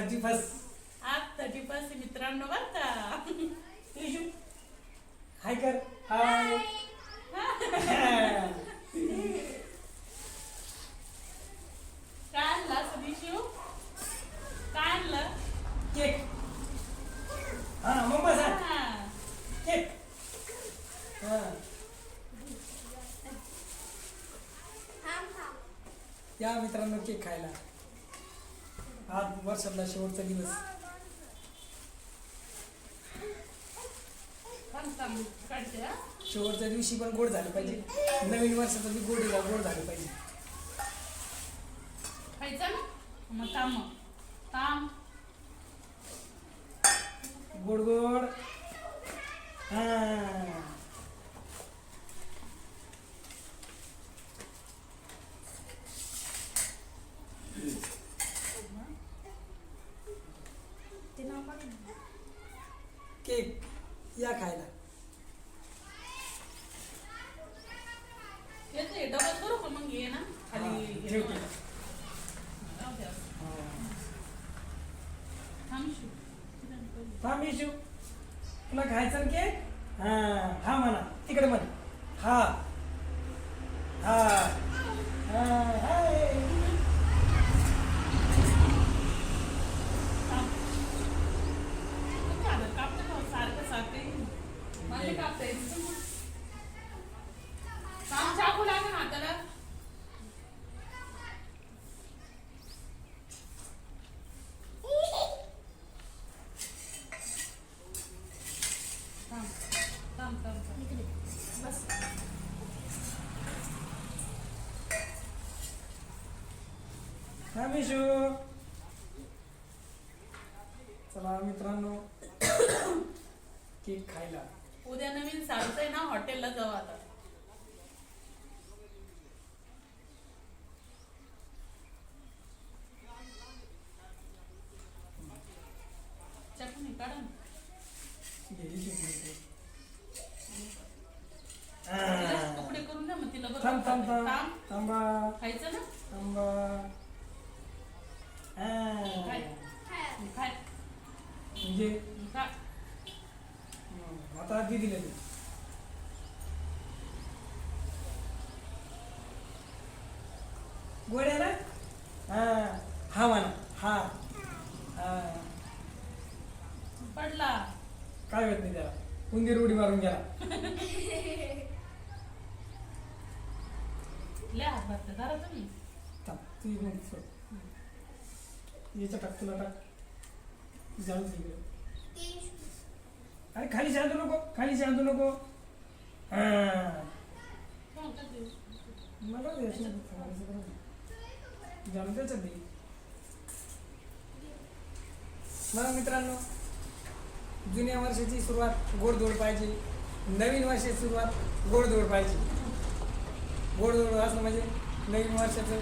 Thirty first आज thirty first मित्रांनो बर का. हाय कर हाय काय आणला सदिशिव काय आणलं केक हा मग बसा हा. केक हा. या मित्रांनो केक खायला. आज वर्षातला शेवटचा दिवस. शेवटच्या दिवशी पण गोड झालं पाहिजे. नवीन वर्षाचा बी गोड गोड झालं पाहिजे. खायचं ना मग थांब मग. गोड गोड. हा केक या खायला येते डबल करू का मग ये ना खाली हा, हे ठेवते. राहू दे असं. हा. थांब शिव. थांब येशू तुला खायचं केक हा हा म्हणा. तिकडे म्हण. हा. हा. का का? मला कापता. थांब, चाकू लागा ना हाताला. थांब, थांब, थांब, थांब. बस. थांब येशू चला मित्रांनो केक खायला उद्या नवीन सारखं आहे ना हॉटेलला जाऊ आता चटणी काढा ना. गेली शिकली तिला तुकडे करून द्या मग तिला बरोबर थांब थांब थांब थांब. थांबा खायचं ना थांबा काय? हा. खाय म्हणजे खा. हं, आता आधी दिलं मी गोड्या ना हा हा म्हणा हा. हा. पडला. काय होत नाही त्याला? उंदीर उडी मारून गेला. लय हात भरते तुम्ही. थांब, तू इकडून सोड. याच्या टाक तुला टाक. जाऊ दे इकडे. अरे खाली शांतू नको खाली शांतू नको. हा. हो? मला जाणून त्याच्यात दे मला मित्रांनो जुन्या वर्षाची सुरुवात गोडधोड पाहिजे नवीन वर्षाची सुरुवात गोडधोड पाहिजे गोडधोड असं म्हणजे नवीन वर्षाचं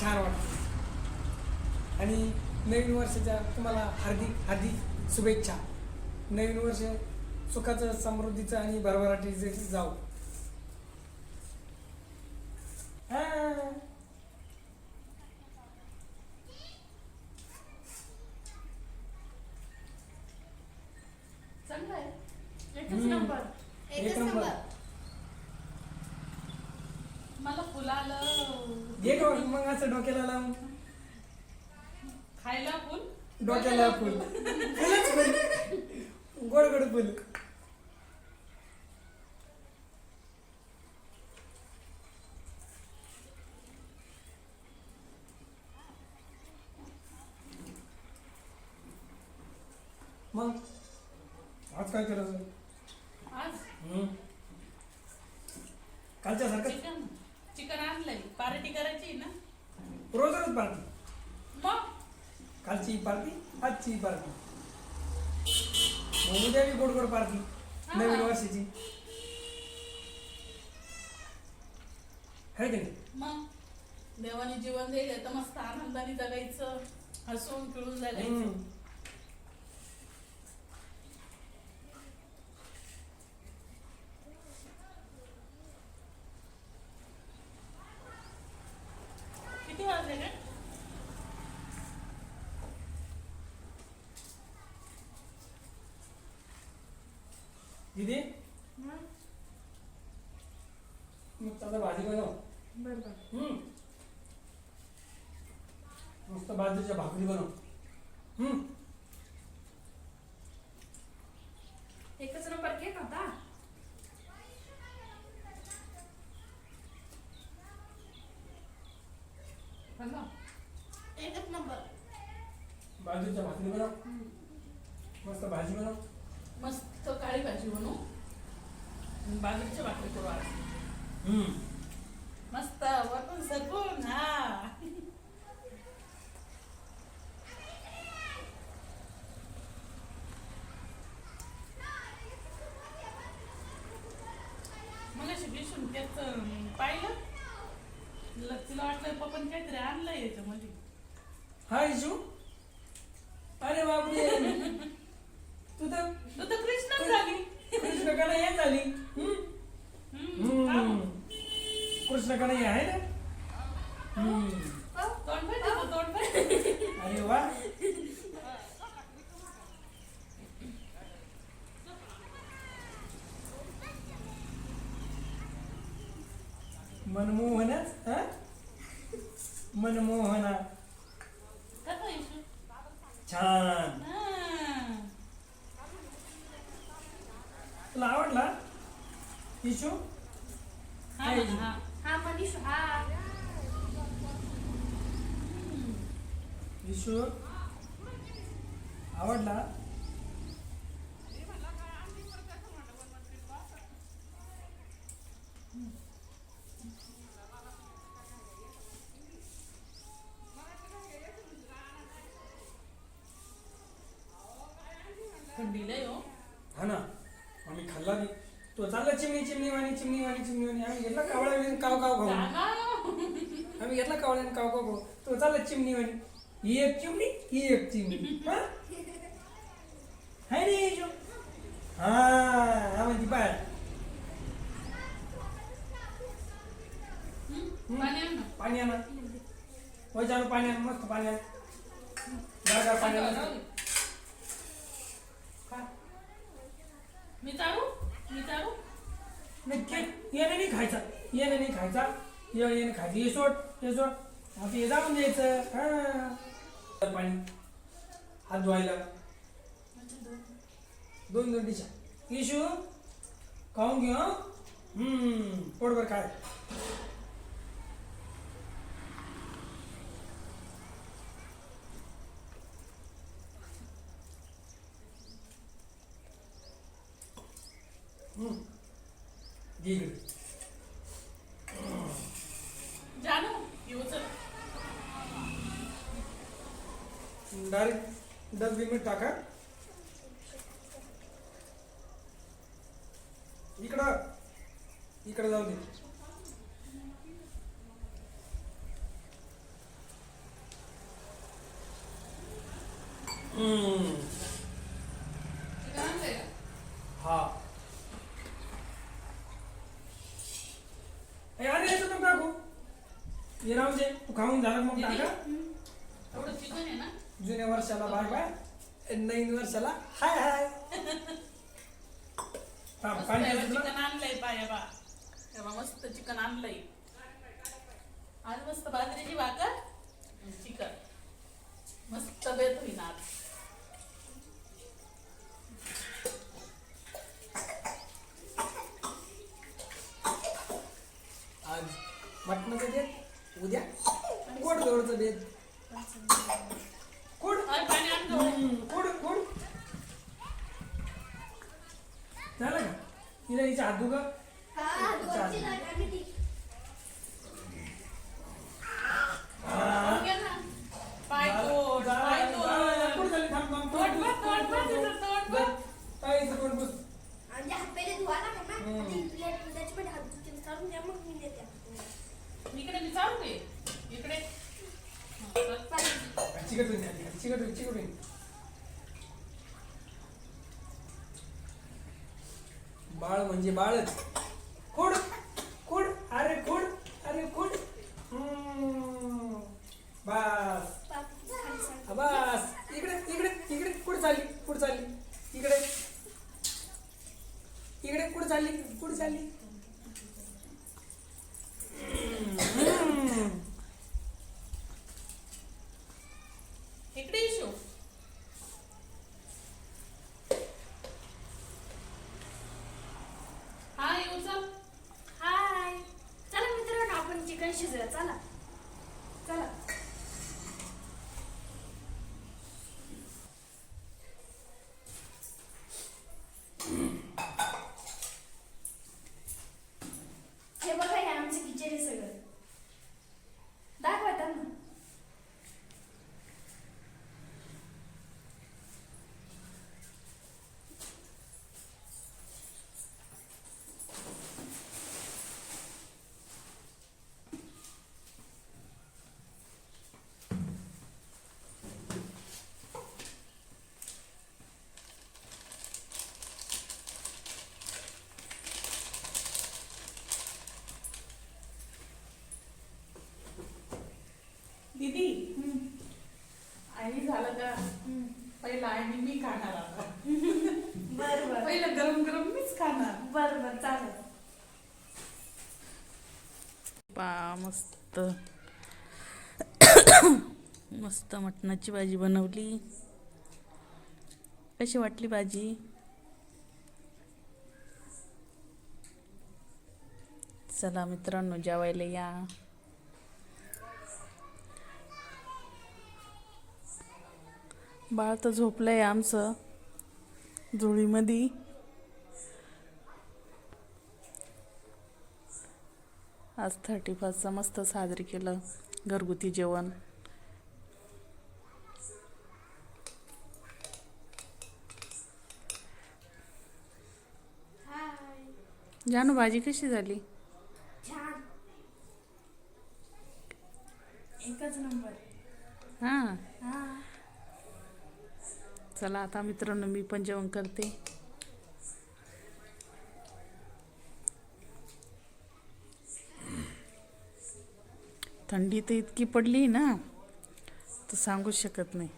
छान वाटतं. आणि नवीन वर्षाच्या तुम्हाला हार्दिक हार्दिक शुभेच्छा. नवीन वर्ष सुखाचं समृद्धीचं आणि भरभराटीचं जाऊ हा. चांगलं आहे एकच हम्म. नंबर एक नंबर मला फुलालं घे का मग असं डोक्याला लावून. खायला फुल. डोक्याला फुल. फुलच फुल. गोड गोड फुल मग आज काय करायचं आज हम्म. कालच्या सारखं चिकन चिकन आणलंय पार्टी करायची ना रोज रोज पार्टी मग कालची पार्टी आजची पार्टी मग उद्या बी गोड गोड पार्टी नवीन वर्षाची की नाही? मग? देवाने जीवन दिले तर मस्त आनंदाने जगायचं हसून खेळून जगायचं. दीदी? मग चला भाजी बनव. हम्म. मस्त बाजरीच्या भाकरी बनव. हम्म. एकच नंबर केक होता बनव. एकच नंबर. बाजरीच्या भाकरी बनव. मस्त भाजी बनव. मस्त. काळी भाजी बनवू. आणि बाजरीची भाकरी करू आज. मस्त वरून सरकून हा. मला शिकून त्याच पाहिलं? तिला वाटलं पप्पाने काहीतरी आणलंय याच्यामध्ये. हाय इशू अरे बापरे. तू तर तू तर कृष्ण झाली कृष्णकडे हे झाली हम्म. हम्म, का हम्म. मग? कृष्णकडे हे आहे ना हम्म. तोंड पण तिचं तोंड पण अरे वा मनमोहनच हा मनमोहना? छान तुला आवडला? इशू हा म्हणा, हा. हा मनीष हा. इशू आवडला? चिमणी चिमणी वाणी चिमणी वाणी चिमणी वाणी. आम्ही घेतला कावळा बिन काव काव जागा. आम्ही घेतला कावळ्याने काव काव खाऊ तो चालला चिमणी वाणी. ही एक चिमणी ही एक चिमणी. हा? हाय रे हा हा पाय हम्म, पाणी आण आणा. होय पाणी आण मस्त पाणी आण. गार पाणी आण राहू दे. खा. मी चालू मी चालू नाही केक येणे नाही खायचा येणे नाही खायचा ये येणे खायचं हे सोड हे सोड. आता हे जाऊन द्यायचं. हा. पाणी. हात धुवायला. दोन दोन डिशा इशू खाऊन घेऊ पोटभर काय हम्म घे इकडे जानू येऊ चल डायरेक्ट दस लिमिट टाका. इकडं इकडं जाऊ दे. हा. अरे याचं नको टाकू. हे राहू दे. तू खाऊन झालं मग टाका. एवढं चिकन आहे ना? जुन्या वर्षाला बाय बाय नवीन वर्षाला हाय हाय. हा, पाणी आहे तुला? चिकन आणलंय पाया बा. तेव्हा मस्त चिकन आणलंय. आज मस्त बाजरीची भाकर आणि चिकन. मस्त बेत होईन आज आज मटणाचं बेत उद्या गोड जोडचं बेत. कोड. कोड कोड. झालं का? तिला हिच्या हात हा देते. इकडे मी चालू दे इकडे. चिकट होईल खाली खाली चिकट होईल चिकट होईल बाळ म्हणजे बाळच खोड खोड अरे खोड अरे खोड हम्म. बस बस इकडे इकडे इकडे कुठे चालली कुठे चालली इकडे इकडे कुठे चालली कुठे चालली चिकन शिजूया चला चला हे बघा हे आमचं किचन आहे सगळं दाखवा त्यांना दीदी आणि झालं का पहिला आणि मी खाणार आता बरं बरं पहिलं गरम गरम मीच खाणार बरं बरं चालेल पा मस्त मस्त मटणाची भाजी बनवली. कशी वाटली भाजी? चला मित्रांनो जेवायला या. बाळ तर झोपलंय आमचं जुळीमध्ये आज थर्टी फर्स्टचं मस्त साजरी केलं घरगुती जेवण. जानू भाजी कशी झाली? छान. एकच नंबर. हां. हा. चला आता मित्रांनो मी पण जेवण करते. थंडी तर इतकी पडली ना तर सांगूच शकत नाही.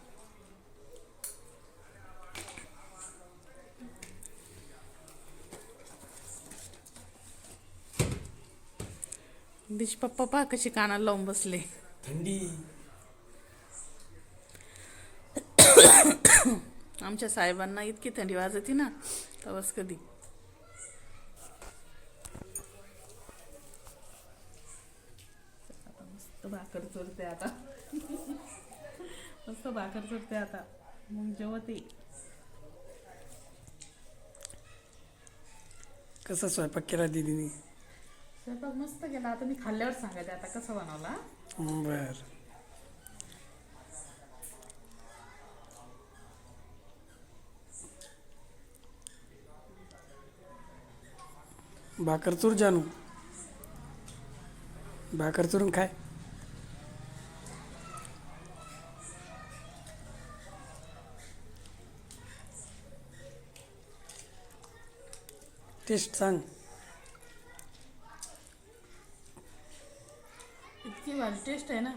दिश पप्पा पहा कशी कानाला लावून बसले. थंडी. आमच्या साहेबांना इतकी थंडी वाजती ना तेव्हाच कधी. आता मस्त भाकर चुरते आता. मस्त भाकर चुरते आता. मग जेवते. कसा स्वयंपाक केला दीदीने? स्वयंपाक मस्त केला. आता मी खाल्ल्यावर सांगायचं आता कसं बनवला बर. भाकर चूर जानू. भाकर चुरून खाय. टेस्ट सांग इतकी भारी टेस्ट आहे ना.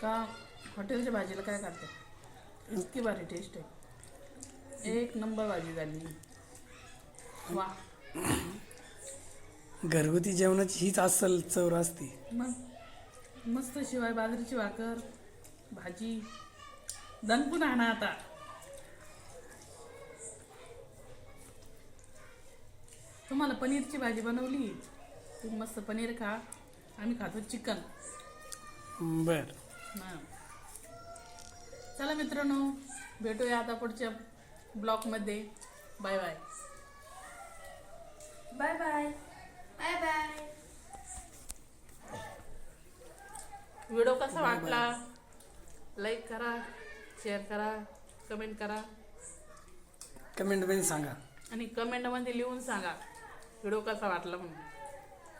का हॉटेलच्या भाजीला काय करते? इतकी भारी टेस्ट आहे. एक नंबर भाजी झाली. वा. घरगुती जेवणाची हीच अस्सल चव असते. मग? मस्त शिवाय बाजरीची भाकर भाजी. दणकून आणा आता. तुम्हाला पनीरची भाजी बनवली. तुम्ही मस्त पनीर खा. आम्ही खातो चिकन. बर. हां. चला मित्रांनो भेटूया आता पुढच्या ब्लॉगमध्ये bye bye. Bye bye. Bye bye. Video कसा वाटला? लाईक करा शेअर करा कमेंट करा. कमेंटमध्ये सांगा. आणि कमेंटमध्ये लिहून सांगा. व्हिडिओ कसा वाटला म्हणून.